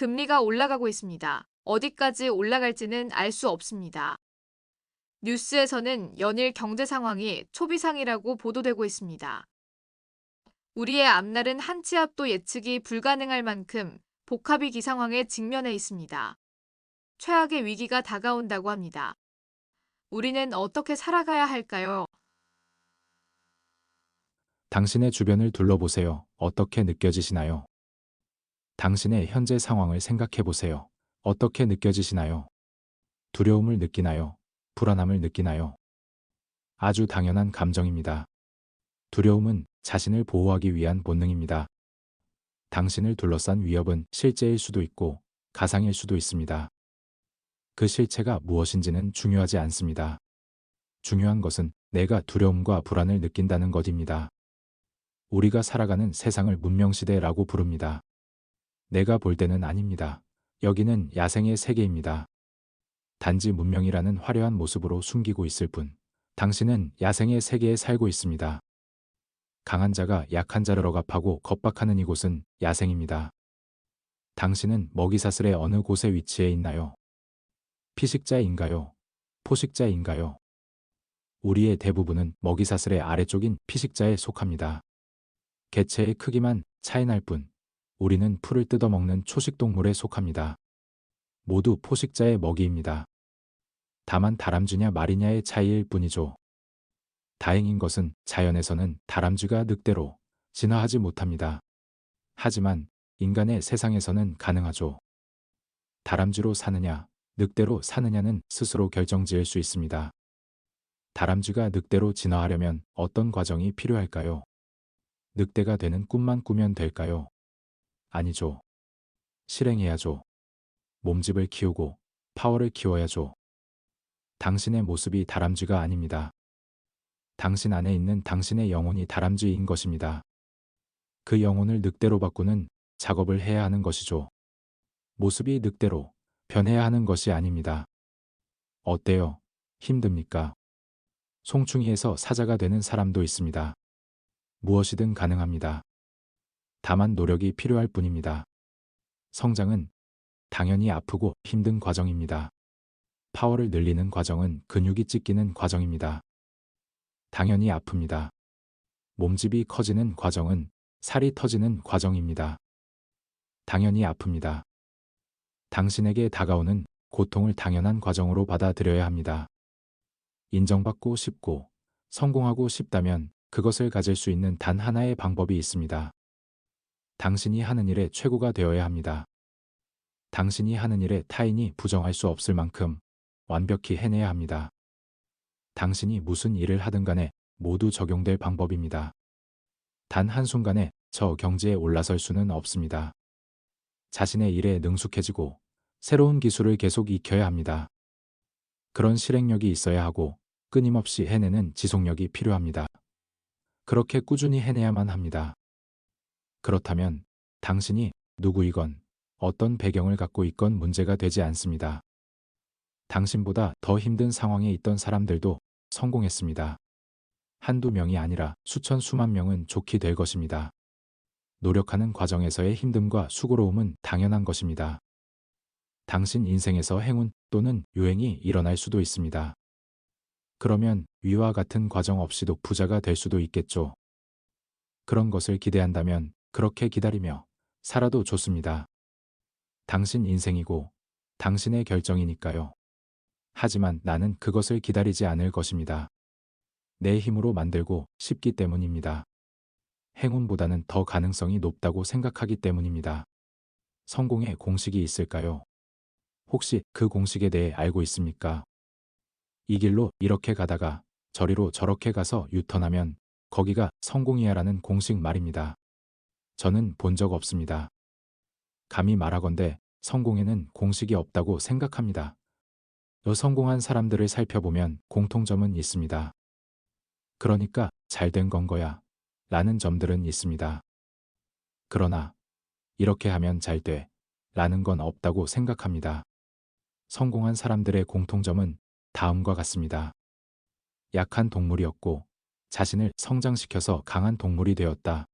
금리가 올라가고 있습니다. 어디까지 올라갈지는 알 수 없습니다. 뉴스에서는 연일 경제 상황이 초비상이라고 보도되고 있습니다. 우리의 앞날은 한치 앞도 예측이 불가능할 만큼 복합위기 상황에 직면해 있습니다. 최악의 위기가 다가온다고 합니다. 우리는 어떻게 살아가야 할까요? 당신의 주변을 둘러보세요. 어떻게 느껴지시나요? 당신의 현재 상황을 생각해 보세요. 어떻게 느껴지시나요? 두려움을 느끼나요? 불안함을 느끼나요? 아주 당연한 감정입니다. 두려움은 자신을 보호하기 위한 본능입니다. 당신을 둘러싼 위협은 실제일 수도 있고 가상일 수도 있습니다. 그 실체가 무엇인지는 중요하지 않습니다. 중요한 것은 내가 두려움과 불안을 느낀다는 것입니다. 우리가 살아가는 세상을 문명시대라고 부릅니다. 내가 볼 때는 아닙니다. 여기는 야생의 세계입니다. 단지 문명이라는 화려한 모습으로 숨기고 있을 뿐, 당신은 야생의 세계에 살고 있습니다. 강한 자가 약한 자를 억압하고 겁박하는 이곳은 야생입니다. 당신은 먹이사슬의 어느 곳에 위치해 있나요? 피식자인가요? 포식자인가요? 우리의 대부분은 먹이사슬의 아래쪽인 피식자에 속합니다. 개체의 크기만 차이날 뿐, 우리는 풀을 뜯어먹는 초식동물에 속합니다. 모두 포식자의 먹이입니다. 다만 다람쥐냐 말이냐의 차이일 뿐이죠. 다행인 것은 자연에서는 다람쥐가 늑대로 진화하지 못합니다. 하지만 인간의 세상에서는 가능하죠. 다람쥐로 사느냐, 늑대로 사느냐는 스스로 결정지을 수 있습니다. 다람쥐가 늑대로 진화하려면 어떤 과정이 필요할까요? 늑대가 되는 꿈만 꾸면 될까요? 아니죠. 실행해야죠. 몸집을 키우고 파워를 키워야죠. 당신의 모습이 다람쥐가 아닙니다. 당신 안에 있는 당신의 영혼이 다람쥐인 것입니다. 그 영혼을 늑대로 바꾸는 작업을 해야 하는 것이죠. 모습이 늑대로 변해야 하는 것이 아닙니다. 어때요? 힘듭니까? 송충이에서 사자가 되는 사람도 있습니다. 무엇이든 가능합니다. 다만 노력이 필요할 뿐입니다. 성장은 당연히 아프고 힘든 과정입니다. 파워를 늘리는 과정은 근육이 찢기는 과정입니다. 당연히 아픕니다. 몸집이 커지는 과정은 살이 터지는 과정입니다. 당연히 아픕니다. 당신에게 다가오는 고통을 당연한 과정으로 받아들여야 합니다. 인정받고 싶고 성공하고 싶다면 그것을 가질 수 있는 단 하나의 방법이 있습니다. 당신이 하는 일의 최고가 되어야 합니다. 당신이 하는 일에 타인이 부정할 수 없을 만큼 완벽히 해내야 합니다. 당신이 무슨 일을 하든 간에 모두 적용될 방법입니다. 단 한순간에 저 경지에 올라설 수는 없습니다. 자신의 일에 능숙해지고 새로운 기술을 계속 익혀야 합니다. 그런 실행력이 있어야 하고 끊임없이 해내는 지속력이 필요합니다. 그렇게 꾸준히 해내야만 합니다. 그렇다면 당신이 누구이건 어떤 배경을 갖고 있건 문제가 되지 않습니다. 당신보다 더 힘든 상황에 있던 사람들도 성공했습니다. 한두 명이 아니라 수천 수만 명은 좋게 될 것입니다. 노력하는 과정에서의 힘듦과 수고로움은 당연한 것입니다. 당신 인생에서 행운 또는 유행이 일어날 수도 있습니다. 그러면 위와 같은 과정 없이도 부자가 될 수도 있겠죠. 그런 것을 기대한다면 그렇게 기다리며 살아도 좋습니다. 당신 인생이고 당신의 결정이니까요. 하지만 나는 그것을 기다리지 않을 것입니다. 내 힘으로 만들고 싶기 때문입니다. 행운보다는 더 가능성이 높다고 생각하기 때문입니다. 성공의 공식이 있을까요? 혹시 그 공식에 대해 알고 있습니까? 이 길로 이렇게 가다가 저리로 저렇게 가서 유턴하면 거기가 성공이야라는 공식 말입니다. 저는 본 적 없습니다. 감히 말하건대 성공에는 공식이 없다고 생각합니다. 여 성공한 사람들을 살펴보면 공통점은 있습니다. 그러니까 잘 된 건 거야. 라는 점들은 있습니다. 그러나 이렇게 하면 잘 돼. 라는 건 없다고 생각합니다. 성공한 사람들의 공통점은 다음과 같습니다. 약한 동물이었고 자신을 성장시켜서 강한 동물이 되었다.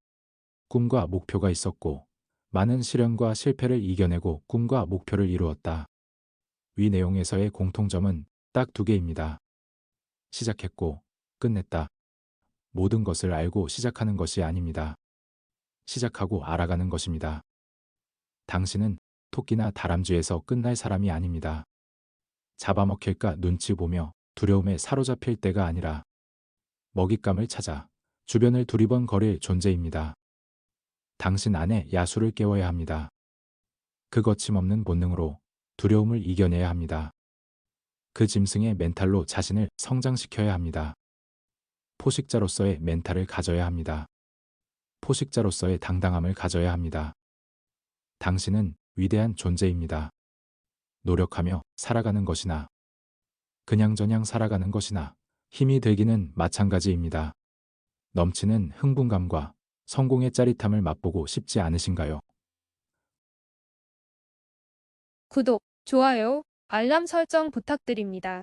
꿈과 목표가 있었고 많은 시련과 실패를 이겨내고 꿈과 목표를 이루었다. 위 내용에서의 공통점은 딱 두 개입니다. 시작했고 끝냈다. 모든 것을 알고 시작하는 것이 아닙니다. 시작하고 알아가는 것입니다. 당신은 토끼나 다람쥐에서 끝날 사람이 아닙니다. 잡아먹힐까 눈치 보며 두려움에 사로잡힐 때가 아니라 먹잇감을 찾아 주변을 두리번 거릴 존재입니다. 당신 안에 야수를 깨워야 합니다. 그 거침없는 본능으로 두려움을 이겨내야 합니다. 그 짐승의 멘탈로 자신을 성장시켜야 합니다. 포식자로서의 멘탈을 가져야 합니다. 포식자로서의 당당함을 가져야 합니다. 당신은 위대한 존재입니다. 노력하며 살아가는 것이나 그냥저냥 살아가는 것이나 힘이 되기는 마찬가지입니다. 넘치는 흥분감과 성공의 짜릿함을 맛보고 싶지 않으신가요? 구독, 좋아요, 알람 설정 부탁드립니다.